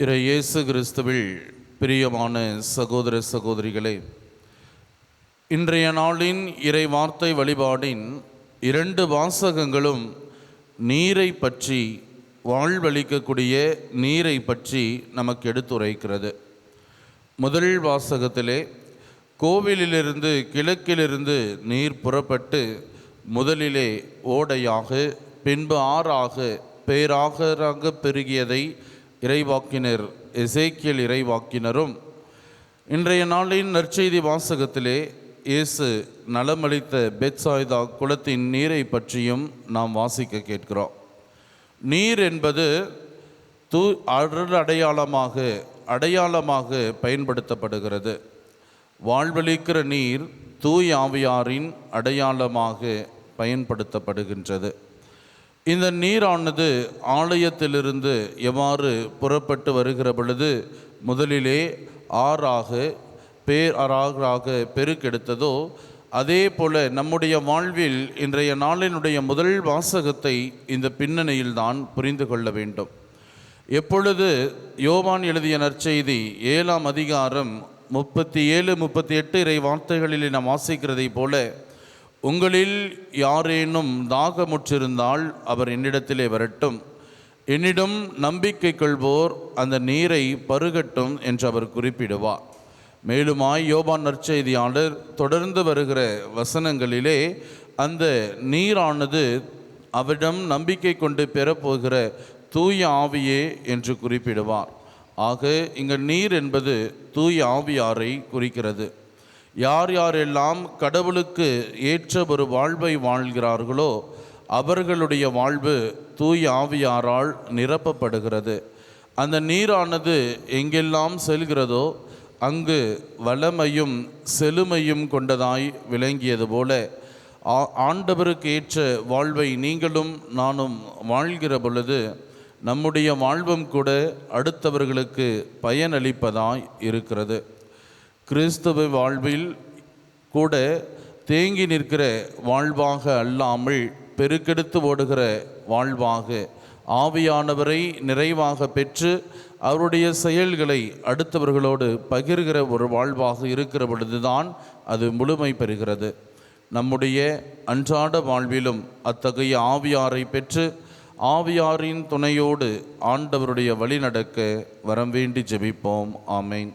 இறை இயேசு கிறிஸ்துவில் பிரியமான சகோதர சகோதரிகளே இன்றைய நாளின் இறை வார்த்தை வழிபாடின் இரண்டு வாசகங்களும் நீரை பற்றி வாழ்வளிக்கக்கூடிய நீரை பற்றி நமக்கு எடுத்துரைக்கிறது. முதல் வாசகத்திலே கோவிலிலிருந்து கிழக்கிலிருந்து நீர் புறப்பட்டு முதலிலே ஓடையாக பின்பு ஆறாக பேராகராக பெருகியதை இறைவாக்கினர் எசேக்கியல் இறைவாக்கினரும் இன்றைய நாளின் நற்செய்தி வாசகத்திலே இயேசு நலமளித்த பெத்சாய்தா குளத்தின் நீரை பற்றியும் நாம் வாசிக்க கேட்கிறோம். நீர் என்பது தூ அருள் அடையாளமாக அடையாளமாக பயன்படுத்தப்படுகிறது. வாழ்வளிக்கிற நீர் தூய் ஆவியாரின் அடையாளமாக பயன்படுத்தப்படுகின்றது. இந்த நீரானது ஆலயத்திலிருந்து எவ்வாறு புறப்பட்டு வருகிற பொழுது முதலிலே ஆறாக பேர் ஆறாக பெருக்கெடுத்ததோ அதே போல நம்முடைய வாழ்வில் இன்றைய நாளினுடைய முதல் வாசகத்தை இந்த பின்னணியில்தான் புரிந்து கொள்ள வேண்டும். எப்பொழுது யோவான் எழுதிய நற்செய்தி ஏழாம் அதிகாரம் முப்பத்தி ஏழு முப்பத்தி எட்டு இறை வார்த்தைகளில் நாம் வாசிக்கிறதைப் போல உங்களில் யாரேனும் தாகமுற்றிருந்தால் அவர் என்னிடத்திலே வரட்டும். என்னிடம் நம்பிக்கை கொள்வோர் அந்த நீரை பருகட்டும் என்று அவர் குறிப்பிடுவார். மேலுமாய் யோபான் நற்செய்தியாளர் தொடர்ந்து வருகிற வசனங்களிலே அந்த நீரானது அவரிடம் நம்பிக்கை கொண்டு பெறப்போகிற தூய ஆவியே என்று குறிப்பிடுவார். ஆக இங்கு நீர் என்பது தூய ஆவியாரை குறிக்கிறது. யார் யாரெல்லாம் கடவுளுக்கு ஏற்ற ஒரு வாழ்வை வாழ்கிறார்களோ அவர்களுடைய வாழ்வு தூய் ஆவியாரால் நிரப்பப்படுகிறது. அந்த நீரானது எங்கெல்லாம் செல்கிறதோ அங்கு வளமையும் செழுமையும் கொண்டதாய் விளங்கியது போல ஆ- ஆண்டவருக்கு ஏற்ற வாழ்வை நீங்களும் நானும் வாழ்கிற பொழுது நம்முடைய வாழ்வும் கூட அடுத்தவர்களுக்கு பயனளிப்பதாய் இருக்கிறது. கிறிஸ்தவ வாழ்வில் கூட தேங்கி நிற்கிற வாழ்வாக அல்லாமல் பெருக்கெடுத்து ஓடுகிற வாழ்வாக ஆவியானவரை நிறைவாக பெற்று அவருடைய செயல்களை அடுத்தவர்களோடு பகிர்கிற ஒரு வாழ்வாக இருக்கிற பொழுதுதான் அது முழுமை பெறுகிறது. நம்முடைய அன்றாட வாழ்விலும் அத்தகைய ஆவியாரை பெற்று ஆவியாரின் துணையோடு ஆண்டவருடைய வழி நடக்க வரம் வேண்டி ஜெபிப்போம். ஆமேன்.